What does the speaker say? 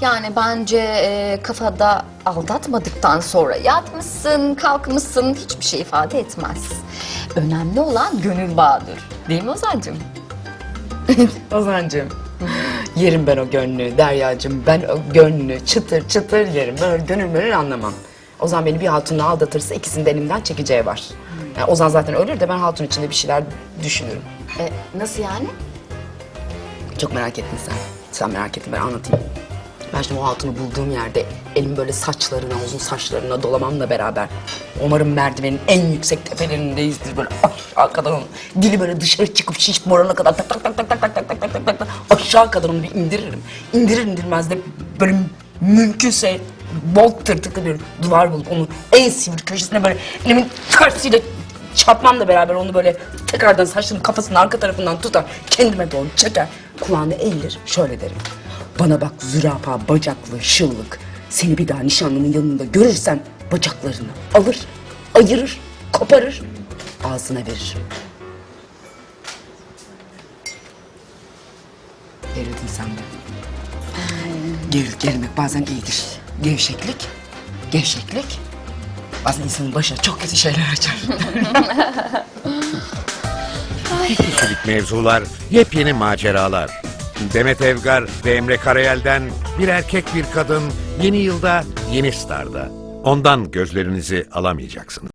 Yani bence e, kafada aldatmadıktan sonra yatmışsın, kalkmışsın hiçbir şey ifade etmez. Önemli olan gönül bağıdır. Değil mi Ozan'cığım? Ozancığım. Yerim ben o gönlü Deryacığım. Ben o gönlü çıtır çıtır yerim. Ben öyle gönül mönül anlamam. Ozan beni bir hatunla aldatırsa ikisini de elimden çekeceği var. Yani Ozan zaten ölür de ben hatun içinde bir şeyler düşünürüm. E, nasıl yani? Çok merak ettin sen. Sen merak ettin ben anlatayım. Şimdi o hatunu bulduğum yerde elimi böyle saçlarına, uzun saçlarına dolamamla beraber umarım merdivenin en yüksek tepelerindeyizdir böyle aşağı kadar onun dili böyle dışarı çıkıp şiş morana kadar tak tak tak tak tak tak tak tak tak tak tak aşağı kadar onu bir indiririm. İndirir indirmez de böyle mümkünse bol tırtıklı bir duvar bulup onu en sivri köşesine böyle elimin tersiyle çarpmamla beraber onu böyle tekrardan saçının kafasının arka tarafından tutar kendime doğru çeker kulağını eğilir şöyle derim. Bana bak zürafa bacaklı şıllık seni bir daha nişanlının yanında görürsem bacaklarını alır ayırır koparır ağzına verir. Gerildin sen de. Geril, gerilmek bazen iyidir. Gevşeklik, gevşeklik bazen insanın başına çok kötü şeyler açar. kişilik mevzular, yepyeni maceralar. Demet Evgar ve Emre Karayel'den bir erkek bir kadın yeni yılda yeni starda. Ondan gözlerinizi alamayacaksınız.